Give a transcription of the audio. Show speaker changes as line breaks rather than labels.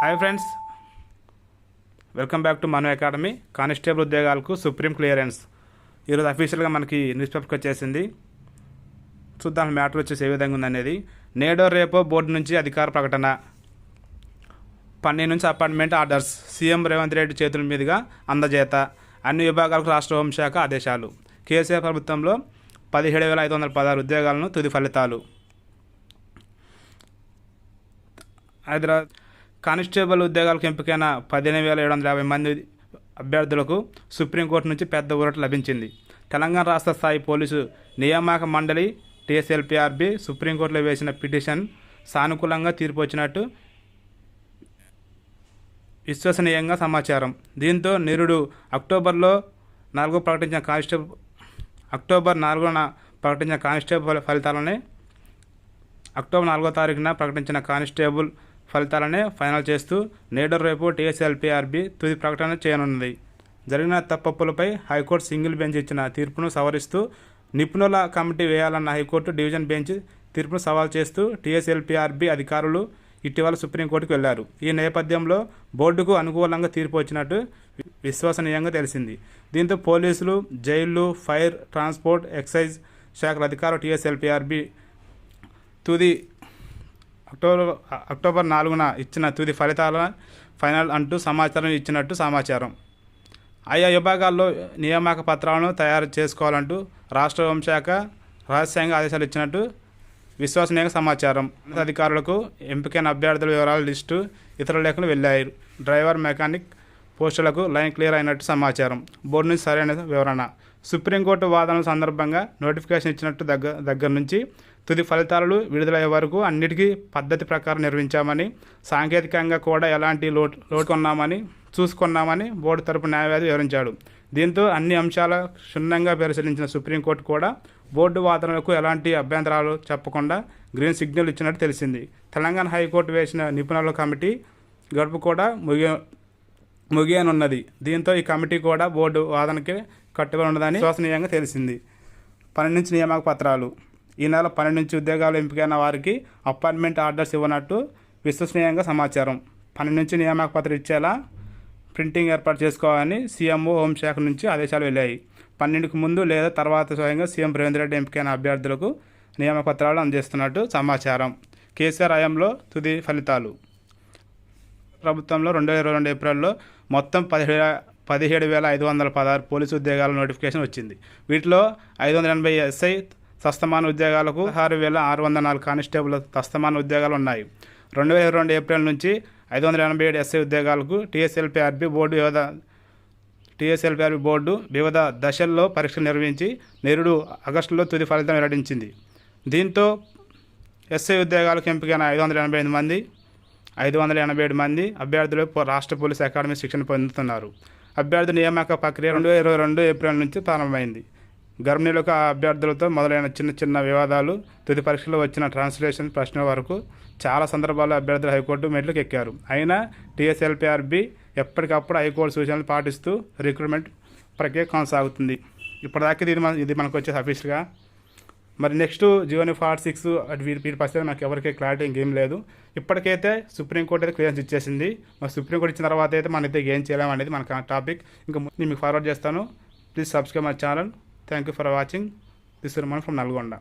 Hi friends welcome back to Mano academy constable ఉద్యోగాలకు supreme clearance ఈరోజు అఫీషియల్గా మనకి న్యూస్ పేపర్కి వచ్చేసింది. చూద్దాం మ్యాటర్ వచ్చేసి ఏ విధంగా ఉందనేది. నేడో రేపో బోర్డు నుంచి అధికార ప్రకటన. పన్నెండు నుంచి appointment orders CM Revanth Reddy చేతుల మీదుగా అందజేత. అన్ని విభాగాలకు రాష్ట్ర హోంశాఖ ఆదేశాలు. కేసీఆర్ ప్రభుత్వంలో పదిహేడు వేల ఐదు వందల పదహారు ఉద్యోగాలను తుది ఫలితాలు. హైదరాబాద్ కానిస్టేబుల్ ఉద్యోగాలకు ఎంపికైన పదిహేను వేల ఏడు వందల యాభై మంది అభ్యర్థులకు సుప్రీంకోర్టు నుంచి పెద్ద ఊరట లభించింది. తెలంగాణ రాష్ట్ర స్థాయి పోలీసు నియామక మండలి టీఎస్ఎల్పిఆర్బి సుప్రీంకోర్టులో వేసిన పిటిషన్ సానుకూలంగా తీర్పు వచ్చినట్టు విశ్వసనీయంగా సమాచారం. దీంతో నిరుడు అక్టోబర్లో నాలుగో ప్రకటించిన కానిస్టేబుల్ అక్టోబర్ నాలుగున ప్రకటించిన కానిస్టేబుల్ ఫలితాలని అక్టోబర్ నాలుగో తారీఖున ప్రకటించిన కానిస్టేబుల్ ఫలితాలనే ఫైనల్ చేస్తూ నేడు రేపు టీఎస్ఎల్పీఆర్బీ తుది ప్రకటన చేయనున్నది. జరిగిన తప్పప్పులపై హైకోర్టు సింగిల్ బెంచ్ ఇచ్చిన తీర్పును సవరిస్తూ నిపుణుల కమిటీ వేయాలన్న హైకోర్టు డివిజన్ బెంచ్ తీర్పును సవాల్ చేస్తూ టీఎస్ఎల్పిఆర్బి అధికారులు ఇటీవల సుప్రీంకోర్టుకు వెళ్ళారు. ఈ నేపథ్యంలో బోర్డుకు అనుకూలంగా తీర్పు వచ్చినట్టు విశ్వసనీయంగా తెలిసింది. దీంతో పోలీసులు జైళ్ళు ఫైర్ ట్రాన్స్పోర్ట్ ఎక్సైజ్ శాఖల అధికారులు టీఎస్ఎల్పిఆర్బి తుది అక్టోబర్ అక్టోబర్ నాలుగున ఇచ్చిన తుది ఫలితాల ఫైనల్ అంటూ సమాచారం ఇచ్చినట్టు సమాచారం. ఆయా విభాగాల్లో నియామక పత్రాలను తయారు చేసుకోవాలంటూ రాష్ట్ర హోంశాఖ రహస్యంగా ఆదేశాలు ఇచ్చినట్టు విశ్వసనీయంగా సమాచారం. అధికారులకు ఎంపికైన అభ్యర్థుల వివరాల లిస్టు ఇతర లేఖలు వెళ్ళాయి డ్రైవర్ మెకానిక్ పోస్టులకు లైన్ క్లియర్ అయినట్టు సమాచారం. బోర్డు నుంచి సరైన వివరణ సుప్రీంకోర్టు వాదనల సందర్భంగా నోటిఫికేషన్ ఇచ్చినట్టు దగ్గర దగ్గర నుంచి తుది ఫలితాలు విడుదలయ్యే వరకు అన్నిటికీ పద్ధతి ప్రకారం నిర్వహించామని సాంకేతికంగా కూడా ఎలాంటి లోటు లోటు కొన్నామని చూసుకున్నామని బోర్డు తరపు న్యాయవాది వివరించాడు. దీంతో అన్ని అంశాల క్షుణ్ణంగా పరిశీలించిన సుప్రీంకోర్టు కూడా బోర్డు వాదనలకు ఎలాంటి అభ్యంతరాలు చెప్పకుండా గ్రీన్ సిగ్నల్ ఇచ్చినట్టు తెలిసింది. తెలంగాణ హైకోర్టు వేసిన నిపుణుల కమిటీ గడుపు కూడా ముగి ముగియనున్నది దీంతో ఈ కమిటీ కూడా బోర్డు వాదనకి కట్టుబడి ఉన్నదని విశ్వసనీయంగా తెలిసింది. పన్నెండు నుంచి నియామక పత్రాలు. ఈ నెల పన్నెండు నుంచి ఉద్యోగాలు ఎంపికైన వారికి అపాయింట్మెంట్ ఆర్డర్స్ ఇవ్వనట్టు విశ్వసనీయంగా సమాచారం. పన్నెండు నుంచి నియామక పత్రం ఇచ్చేలా ప్రింటింగ్ ఏర్పాటు చేసుకోవాలని సీఎంఓ హోంశాఖ నుంచి ఆదేశాలు వెళ్ళాయి. పన్నెండుకు ముందు లేదా తర్వాత స్వయంగా సీఎం రేవంత్ రెడ్డి ఎంపికైన అభ్యర్థులకు నియామక పత్రాలు అందజేస్తున్నట్టు సమాచారం. కేసీఆర్ హయాంలో తుది ఫలితాలు. ప్రభుత్వంలో రెండు వేల ఇరవై రెండు ఏప్రిల్లో మొత్తం పదిహేడు పదిహేడు వేల ఐదు వందల పదహారు పోలీసు ఉద్యోగాల నోటిఫికేషన్ వచ్చింది. వీటిలో ఐదు వందల ఎనభై ఎస్ఐ తస్తమాన ఉద్యోగాలకు ఆరు వేల ఆరు వందల నాలుగు కానిస్టేబుల్ తస్తమాన ఉద్యోగాలు ఉన్నాయి. రెండు వేల ఇరవై రెండు ఏప్రిల్ నుంచి ఐదు వందల ఎనభై ఏడు ఎస్ఐ ఉద్యోగాలకు T S L P R B board వివిధ T S L P R B board వివిధ దశల్లో పరీక్షలు నిర్వహించి నిరుడు ఆగస్టులో తుది ఫలితం వెల్లడించింది. దీంతో ఎస్ఐ ఉద్యోగాలకు ఎంపికైన ఐదు వందల ఎనభై ఎనిమిది మంది ఐదు వందల ఎనభై ఏడు మంది అభ్యర్థులు రాష్ట్ర పోలీస్ అకాడమీ శిక్షణ పొందుతున్నారు. అభ్యర్థి నియామక ప్రక్రియ రెండు వేల ఇరవై రెండు ఏప్రిల్ నుంచి ప్రారంభమైంది. గర్భిణీలకు ఆ అభ్యర్థులతో మొదలైన చిన్న చిన్న వివాదాలు తుది పరీక్షలో వచ్చిన ట్రాన్స్లేషన్ ప్రశ్న వరకు చాలా సందర్భాల్లో అభ్యర్థులు హైకోర్టు మెట్లకు ఎక్కారు. అయినా టీఎస్ఎల్పిఆర్బి ఎప్పటికప్పుడు హైకోర్టు సూచనలు పాటిస్తూ రిక్రూట్మెంట్ ప్రక్రియ కొనసాగుతుంది. ఇప్పటిదాకా ఇది మన ఇది మనకు వచ్చేసి అఫీషియల్గా మరి నెక్స్ట్ జియోని ఫార్ట్ సిక్స్ అటు వీరి వీరి పరిస్థితి నాకు ఎవరికి క్లారిటీ ఇంకేం లేదు. ఇప్పటికైతే సుప్రీంకోర్టు అయితే క్లియరెన్స్ ఇచ్చేసింది. మరి సుప్రీంకోర్టు ఇచ్చిన తర్వాత అయితే మనైతే ఏం చేయలేం అనేది మన టాపిక్ ఇంకా నేను మీకు ఫార్వర్డ్ చేస్తాను. Please subscribe my channel thank you for watching this మన ఫ్రమ్ నల్గొండ